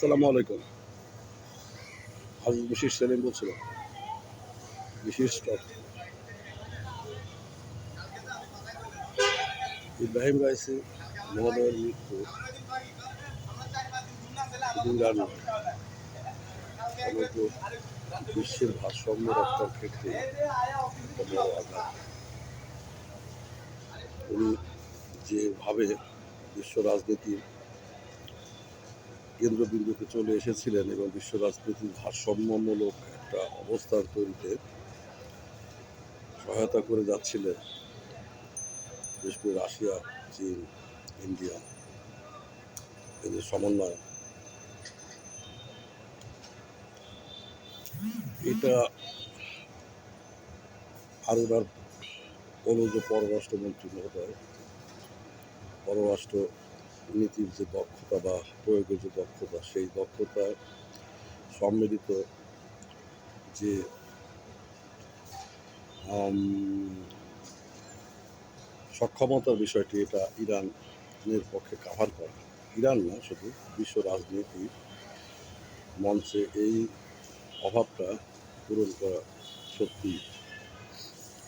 আসসালামু আলাইকুম। আজিজ বিশিষ্ট সেলিম বলছিলাম বিশিষ্ট ইব্রাহিম রাইসি মহোদয়ের মৃত্যু বিশ্বের ভারসাম্য রক্ষার ক্ষেত্রে উনি যেভাবে বিশ্ব রাজনীতির কেন্দ্রবিন্দুতে চলে এসেছিলেন এবং বিশ্ব রাজনীতির ভারসাম্যমূলক একটা অবস্থান তৈরিতে সহায়তা করে যাচ্ছিলেন বিশেষ করে রাশিয়া, চীন, ইন্ডিয়া, এদের সমন্বয়। এটা আর ওনার অনুজ পররাষ্ট্রমন্ত্রী মহোদয়, পররাষ্ট্র নীতির যে দক্ষতা বা প্রয়োগের যে দক্ষতা, সেই দক্ষতায় সম্মিলিত যে সক্ষমতার বিষয়টি এটা ইরানের পক্ষে কাভার করে। ইরান না, শুধু বিশ্ব রাজনীতির মঞ্চে এই অভাবটা পূরণ করা সত্যি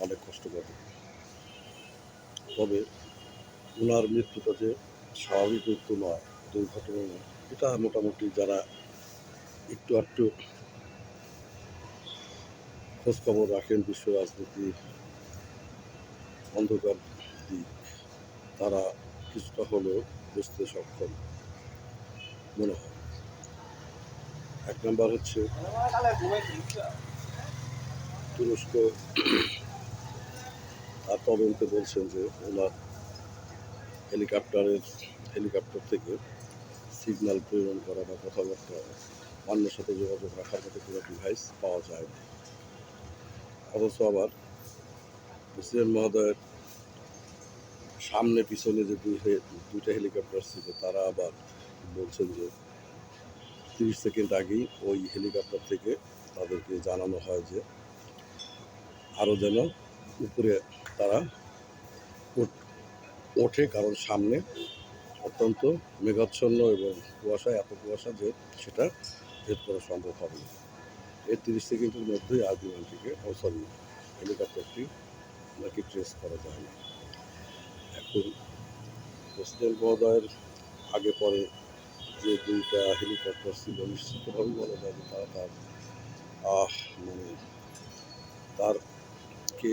অনেক কষ্টকর। তবে ওনার মৃত্যুটা যে স্বাভাবিক মৃত্যু নয়, দুর্ঘটনা নয়। এটা মোটামুটি যারা একটু একটু খোঁজখবর রাখেন বিশ্ব রাজনীতির অন্ধকার দিক, তারা কিছুটা হলেও বুঝতে সক্ষম মনে হয়। এক নম্বর হচ্ছে তুরস্ক, তার তদন্তে বলছেন যে ওনার হেলিকপ্টারের হেলিকপ্টার থেকে সিগন্যাল প্রেরণ করা বা কথাবার্তা, অন্যের সাথে যোগাযোগ রাখার মতো কোনো ডিভাইস পাওয়া যায় না। অথচ আবার প্রেসিডেন্ট মহোদয়ের সামনে, পিছনে যে দুই দুইটা হেলিকপ্টার ছিল, তারা আবার বলছেন যে তিরিশ সেকেন্ড আগেই ওই হেলিকপ্টার থেকে তাদেরকে জানানো হয় যে আরও যেন উপরে তারা ওঠে, কারণ সামনে অত্যন্ত মেঘাচ্ছন্ন এবং কুয়াশা, এত কুয়াশা যে সেটা ভেদ করা সম্ভব হবে না। এর তিরিশ সেকেন্ডের মধ্যেই আর বিমানটিকে সরি হেলিকপ্টারটি নাকি ট্রেস করা যায় না। এখন প্রেসিডেন্ট মহোদয়ের আগে পরে যে দুইটা হেলিকপ্টার ছিল নিশ্চিতভাবে বলা যায় যে তারা তার মানে তারকে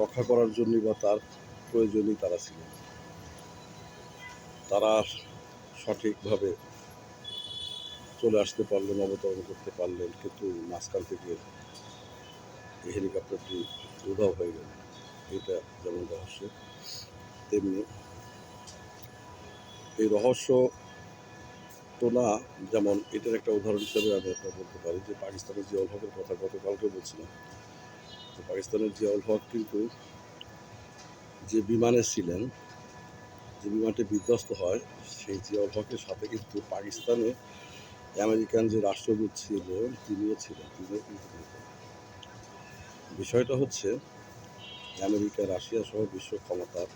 রক্ষা করার জন্য বা তার প্রয়োজনই তারা ছিলেন তারা সঠিকভাবে চলে আসতে পারলেন, অবতরণ করতে পারলেন, কিন্তু মাঝখান থেকে এই হেলিকপ্টারটি উধাও হয়ে গেল। এটা যেমন রহস্য, তেমনি এই রহস্য তো না যেমন এটার একটা উদাহরণ হিসেবে আমি আপনার বলতে পারি যে পাকিস্তানের যে হকের কথা গতকালকে বলছিলাম পাকিস্তানের জিয়াউল হক কিন্তু যে বিমানে ছিলেন, যে বিমানটি বিধ্বস্ত হয়, সেই জিয়াউল হকের সাথে কিন্তু পাকিস্তানে আমেরিকান যে রাষ্ট্রদূত ছিল, তিনিও ছিলেন, তিনিও কিন্তু বিষয়টা হচ্ছে আমেরিকা, রাশিয়া সহ বিশ্ব ক্ষমতার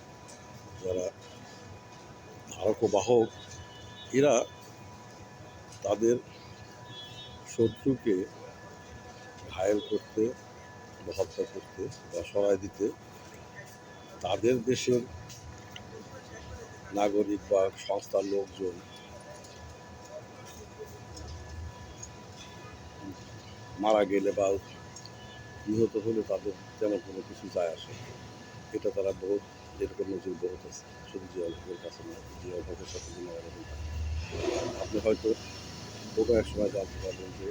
যারা ধারক বাহক, এরা তাদের শত্রুকে ঘায়েল করতে হত্যা করতে বা সরাই দিতে। তাদের দেশের নাগরিক বা সংস্থার লোকজন মারা গেলে বা নিহত হলে তাদের তেমন কোনো কিছু যায় আসে এটা তারা বহুত, এরকম নজির বহুত আছে। শুধু জিয়াউল হকের কাছে নয় জিয়াউল হকের সাথে। আপনি হয়তো কোনো এক সময় জানতে পারবেন যে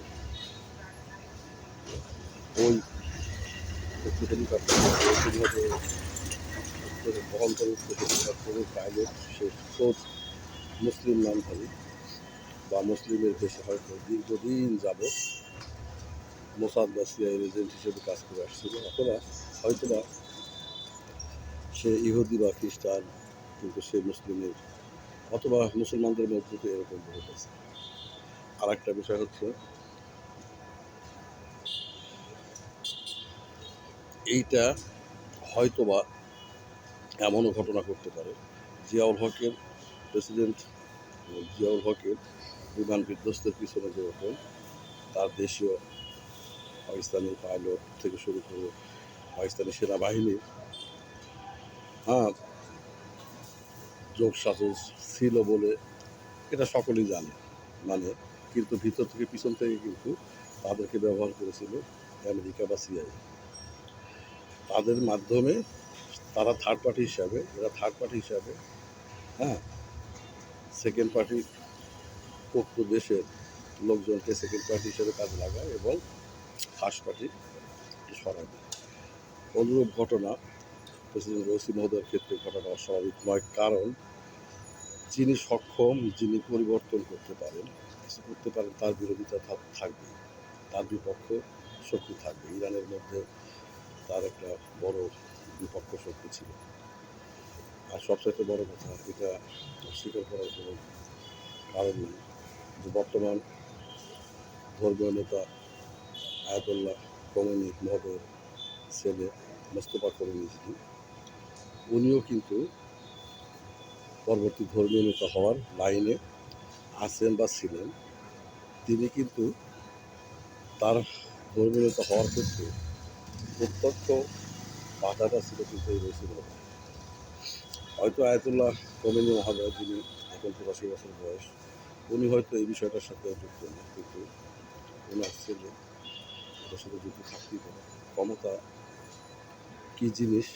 ওই হেলিকপ্টার কীভাবে বহন করে উঠতে হেলিকপ্টারের পাইলট সে খোঁজ মুসলিম নামধারী বা মুসলিমের দেশে হয়তো দীর্ঘদিন যাবৎ মোসাদ বা সিআইয়ের এজেন্ট হিসেবে কাজ করে আসছিল, অথবা হয়তো বা সে ইহুদি বা খ্রিস্টান, কিন্তু সে মুসলিমের অথবা মুসলমানদের মধ্যে এরকম আছে আর একটা বিষয় হচ্ছে এইটা হয়তোবা এমনও ঘটনা করতে পারে। জিয়াউল হকের প্রেসিডেন্ট জিয়াউল হকের বিমান বিধ্বস্তের পিছনে যেরকম তার দেশীয় পাকিস্তানি পাইলট থেকে শুরু করে পাকিস্তানি সেনাবাহিনী হ্যাঁ যোগ সাজস ছিল বলে এটা সকলেই জানে। মানে কিন্তু ভিতর থেকে পিছন থেকে কিন্তু তাদেরকে ব্যবহার করেছিল আমেরিকা বা সিআই তাদের মাধ্যমে তারা থার্ড পার্টি হিসাবে, এরা থার্ড পার্টি হিসাবে হ্যাঁ সেকেন্ড পার্টি উক্ত দেশের লোকজনকে সেকেন্ড পার্টি হিসেবে কাজে লাগায় এবং ফার্স্ট পার্টি সরায় অনুরূপ ঘটনা, প্রেসিডেন্ট রসি মহোদয়ের ক্ষেত্রে ঘটনা অস্বাভাবিক নয়, কারণ যিনি সক্ষম, যিনি পরিবর্তন করতে পারেন কিছু করতে পারেন, তার বিরোধিতা থাক- থাকবে তার বিপক্ষ শক্তি থাকবে। ইরানের মধ্যে তার একটা বড় বিপক্ষ শক্তি ছিল। আর সবচাইতে বড় কথা, এটা অস্বীকার করার কোনো কারণ নেই যে বর্তমান ধর্মীয় নেতা আয়াতুল্লাহ কমিনী মহোদয়ের ছেলে মোস্তফা কমিনী যিনি, উনিও কিন্তু পরবর্তী ধর্মীয় নেতা হওয়ার লাইনে আছেন বা ছিলেন। তিনি কিন্তু তার ধর্মীয় নেতা হওয়ার ক্ষেত্রে প্রত্যক্ষ বাধাটা ছিল কিন্তু এই রসিদ হয়তো আয়তুল্লাহ কমিনী মহাদয় যিনি এখন পঁচাশি বছর বয়স, উনি হয়তো এই বিষয়টার সাথে যুক্ত না, কিন্তু ওনার ছেলে ওটার সাথে যুক্ত থাকতেই পারে। ক্ষমতা কী জিনিস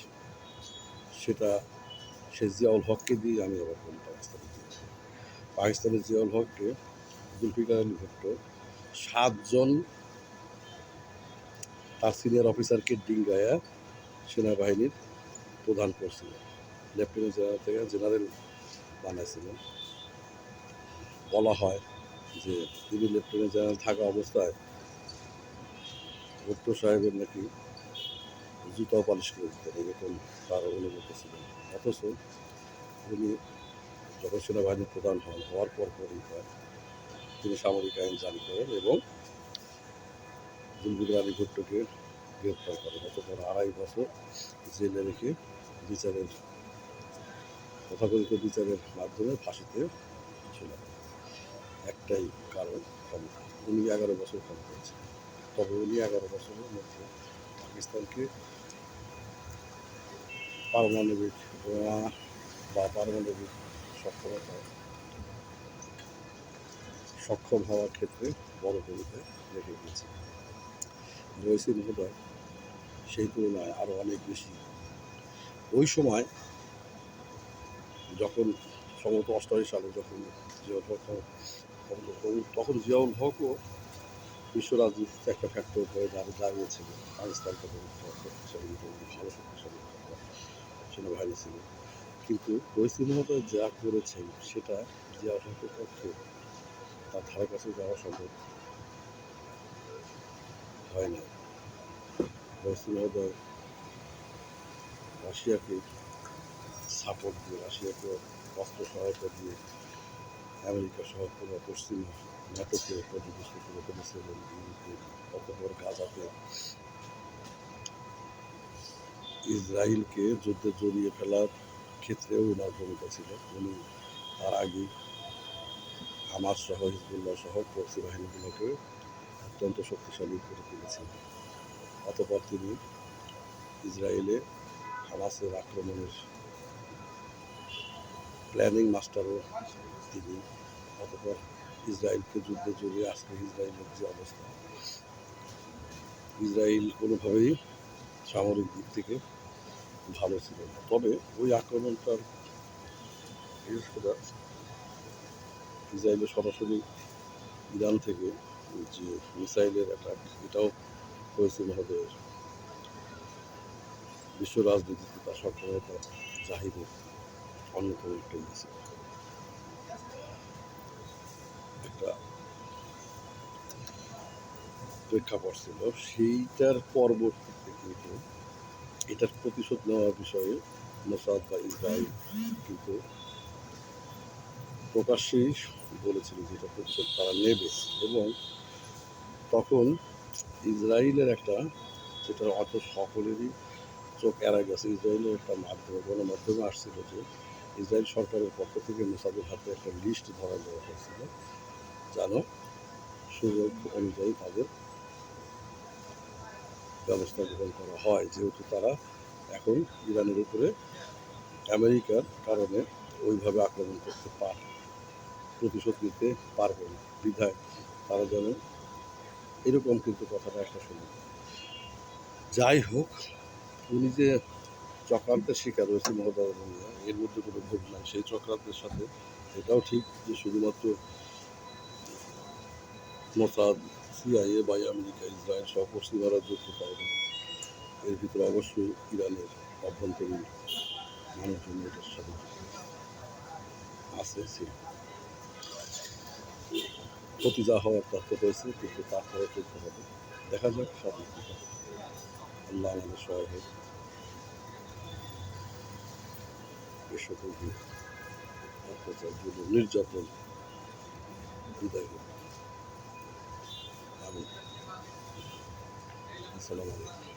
সেটা সে জিয়াউল হককে দিয়ে আমি আবার কোন পাকিস্তানে পাকিস্তানের জিয়াউল হককে, জুলফিকার আলী ভুট্টো সাতজন তার সিনিয়র অফিসারকে ডিঙ্গায়া সেনাবাহিনীর প্রধান করছিলেন লেফটেন্যান্ট জেনারেল থেকে জেনারেল বানাইছিলেন বলা হয় যে তিনি লেফটেন্যান্ট জেনারেল থাকা অবস্থায় ভুট্টো সাহেবের নাকি জুতাও পালিশ করে দিতেন, এরকম তার অনুভূতি ছিলেন অথচ উনি যখন সেনাবাহিনীর প্রধান হন, হওয়ার পর পরই তার তিনি সামরিক আইন জারি করেন এবং জুলফিকার আলী ভুট্টোকে গ্রেপ্তার করেন অতপর আড়াই বছর জেলে রেখে বিচারের তথাকথিত বিচারের মাধ্যমে ফাঁসিতে ছিল। একটাই কারণ ক্ষমতা। উনি এগারো বছর ক্ষমতা ছিলেন। তবে উনি এগারো বছরের মধ্যে পাকিস্তানকে পারমাণবিক বা পারমাণবিক সক্ষমতা সক্ষম হওয়ার ক্ষেত্রে বড় ভূমিকা রেখে গিয়েছে রয়েছে মহোদয় সেই তুলনায় আরও অনেক বেশি। ওই সময় যখন সম্ভবত অষ্টাশি সালে যখন জিয়াউল হক তখন- জিয়াউল হকও বিশ্ব রাজনীতিতে একটা ফ্যাক্টর হয়ে দাঁড়িয়ে দাঁড়িয়েছিল। শক্তিশালী ভালো সেনাবাহিনী ছিল। কিন্তু রইসি মহোদয় যা করেছেন, সেটা জিয়াউল হকের পক্ষে তার ধারে কাছে যাওয়া সম্ভব। হয় না। রইসি মহোদয় রাশিয়াকে সাপোর্ট দিয়ে, রাশিয়াকে অস্ত্র সহায়তা দিয়ে আমেরিকা সহ পুরো পশ্চিম ন্যাটোকে ক্ষতিগ্রস্ত করে ফেলেছে এবং অতপর গাজাতে ইসরায়েলকে যুদ্ধে জড়িয়ে ফেলার ক্ষেত্রেও ওনার ভূমিকা ছিল। উনি তার আগে হামাস সহ হিজবুল্লাহ সহ প্রক্সি বাহিনীগুলোকে অত্যন্ত শক্তিশালী করে তুলেছিলেন অতপর তিনি ইসরায়েলে হামাসের আক্রমণের প্ল্যানিং মাস্টারও তিনি। অতপর ইসরায়েলকে যুদ্ধে জড়িয়ে আজকে ইসরায়েলের যে অবস্থা, ইসরায়েল কোনোভাবেই সামরিক দিক থেকে ভালো ছিল না। তবে ওই আক্রমণটার বিশেষ করে ইসরায়েলের সরাসরি ইরান থেকে যে মিসাইলের অ্যাটাক এটাও হয়েছে মহোদয়ের বিশ্ব রাজনীতিতে তার সক্ষমতা জাহিদের অন্যতম একটা ইয়ে একটা প্রেক্ষাপট ছিল। সেইটার পরবর্তীতে কিন্তু এটার প্রতিশোধ নেওয়ার বিষয়ে মোসাদ বা ইসরায়েল কিন্তু প্রকাশ্যেই বলেছিল যে এটা প্রতিশোধ তারা নেবে এবং তখন ইসরায়েলের একটা যেটা অত সকলেরই চোখ এড়া গেছে। ইসরায়েলের একটা মাধ্যমে, গণমাধ্যমে আসছিল যে ইসরায়েল সরকারের পক্ষ থেকে মোসাদের হাতে একটা লিস্ট ধরা দেওয়া হয়েছিল, যেন সুযোগ অনুযায়ী তাদের ব্যবস্থা গ্রহণ করা হয়। যেহেতু তারা এখন ইরানের উপরে আমেরিকার কারণে ওইভাবে আক্রমণ করতে পারে, প্রতিশোধ নিতে পারবে না। বিধায় তারা যেন এরকম কিন্তু কথাটা একটা শুনে যাই হোক, উনি যে চক্রান্তের শিকার হয়েছে মহোদয় এর মধ্যে কোনো ভুল নাই। সেই চক্রান্তের সাথে এটাও ঠিক যে শুধুমাত্র মোসাদ, সিআইএ বা আমেরিকা, ইসরায়েল সহ পশ্চিমারা যুক্ত পায়নি। এর ভিতরে অবশ্যই ইরানের অভ্যন্তরীণ মানুষজন এটার সাথে আছে যা হওয়ার তথ্য হয়েছে, কিন্তু তারপরে চলতে হবে। দেখা যাক, সব আল্লাহ আমাদের সহায় সকল নির্যাতন বিদায় আমি আসসালামু আলাইকুম।